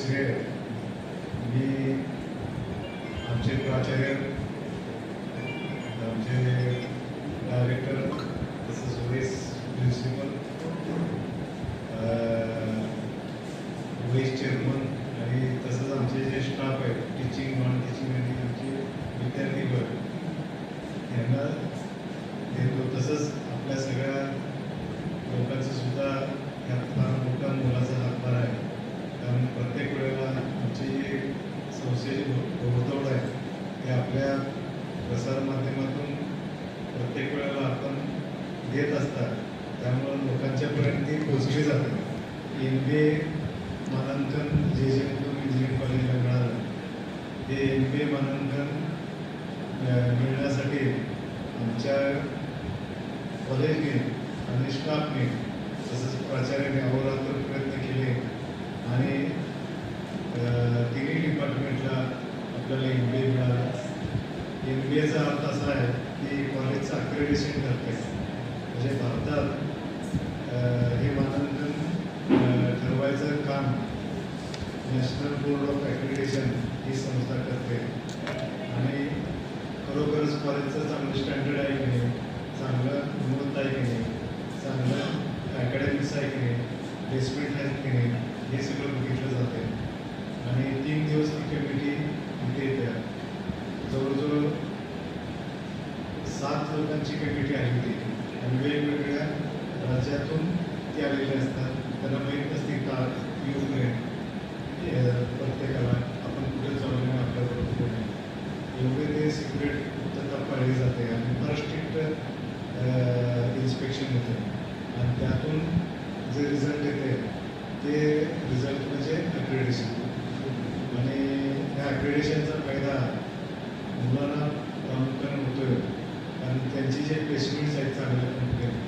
सगळे. मी आमचे प्राचार्य आमचे डायरेक्टर असतात त्यामुळं लोकांच्यापर्यंत ती पोचली जाते एम बी ए मानांकन जे जे मुलं इंजिनिअरिंग कॉलेजला मिळालं ते एम बी ए मानांकन मिळण्यासाठी आमच्या कॉलेजने आणि स्टाफने तसंच प्राचार्याने अहोरात्र प्रयत्न केले आणि तिन्ही डिपार्टमेंटला आपल्याला एम बी ए मिळालं. एम बी एचा अर्थ असा आहे की कॉलेजचं अक्रेडिशन करते. म्हणजे भारतात हे मानांकन ठरवायचं काम नॅशनल बोर्ड ऑफ ॲक्रिडेशन ही संस्था करते. आणि खरोखरच कॉलेजचं चांगलं स्टँडर्ड आहे की नाही? चांगलं गुणवत्ता आहे की नाही? चांगलं अकॅडमिक्स आहे की नाही? प्लेसमेंट आहे की नाही? हे सगळं बघितलं जाते. आणि तीन दिवस ती कमिटी इथे येते जवळजवळ सात लोकांची कमिटी आली होती वेगवेगळ्या राज्यातून ते आलेले असतात. त्यांना माहीत नसते का येऊ नये प्रत्येकाला आपण कुठे जाऊ नये आपल्याबरोबर कुठे नाही एवढे ते सिक्रेट गुप्तता पाळली जाते आणि फार स्ट्रिक्ट इन्स्पेक्शन होते. आणि त्यातून जे रिझल्ट येते ते रिझल्ट म्हणजे अक्रेडिशन आणि त्या अक्रेडिशनचा फायदा मुलांना प्रामुख्याने होतोय. कारण त्यांची जे प्लेसमेंट्स आहेत चांगल्या कंपनीत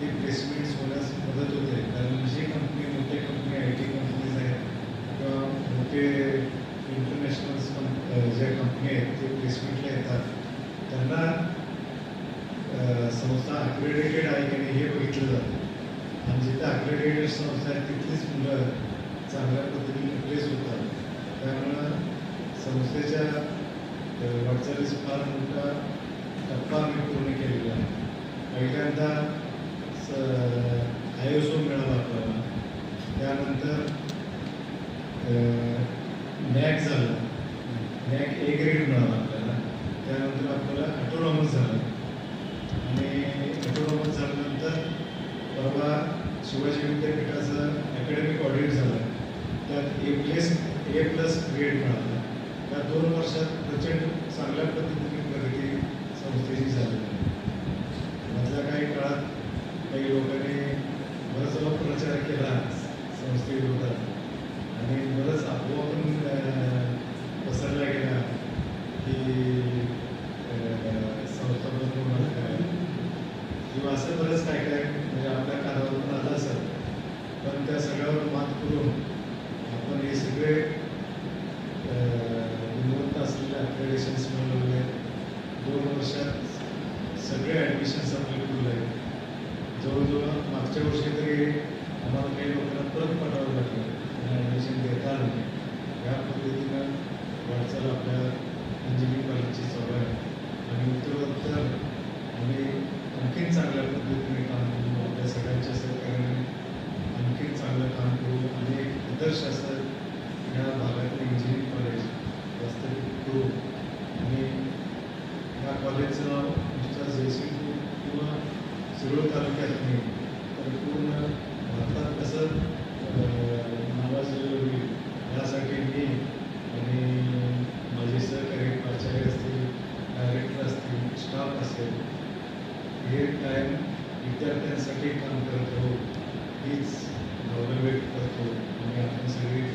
ते प्लेसमेंट्स होण्यास मदत होते. कारण जी कंपनी मोठे कंपनी आय टी कंपनीज आहेत किंवा मोठे इंटरनॅशनल ज्या कंपनी आहेत ते प्लेसमेंटला येतात त्यांना संस्था अक्रेडिटेड आहे की नाही हे बघितलं जातं. आणि जिथे अक्रेडिटेड संस्था आहे तिथलीच मुलं चांगल्या पद्धतीने प्लेस होतात. त्यामुळं संस्थेच्या वाटचालीस फार मोठा टप्पा आम्ही पूर्ण केलेला आहे. पहिल्यांदा आय एस ओ मिळाला आपल्याला. त्यानंतर नॅक झालं. नॅक ए ग्रेड मिळाला आपल्याला. त्यानंतर आपल्याला ॲटोनॉमस झालं. आणि ॲटोनॉमस झाल्यानंतर परवा शिवाजी विद्यापीठाचं अकॅडमिक ऑडिट झालं. त्यात A plus A plus grade मिळाला. त्या दोन वर्षात प्रचंड चांगल्या पद्धतीने प्रगती संस्थेची झाली मधल्या काही काळात काही लोकांनी बराच अपप्रचार केला संस्थेविरोधात आणि बरंच अफवा पण अं, पसरल्या गेल्या की अं, संस्था बंद होणार काय किंवा असं काय काय म्हणजे आपल्या कानावर पण आलं असेल पण त्या सगळ्यावर मात करून आपण हे सगळे गुणवत्ता असलेले ॲप्लिकेशन्स मिळवले. दोन वर्षात सगळे ॲडमिशन्स आपले फुल आहेत जवळजवळ मागच्या वर्षी तरी आम्हाला काही लोकांना परत पाठवावं लागलं. ॲडमिशन देता आलं या पद्धतीनं वाटचाल आपल्या इंजिनिअरिंग कॉलेजची चालू आहे आणि उत्तरोत्तर आम्ही आणखीन चांगल्या पद्धतीने काम करू आपल्या सगळ्यांच्या सहकार्याने आणखीन चांगलं काम करू आणि ह्या भागातले इंजिनिअरिंग कॉलेज वास्तविक करू आणि या कॉलेजचं नाव नुसतं जयसिंगपूर किंवा शिरोळ तालुक्यात नाही. तर पूर्ण भारतात कसं नावाजलेलं होईल यासाठी मी आणि माझे सहकारी प्राचार्य असतील डायरेक्टर असतील स्टाफ असेल हे टाईम विद्यार्थ्यांसाठी काम करत राहू हीच भावना व्यक्त करतो आणि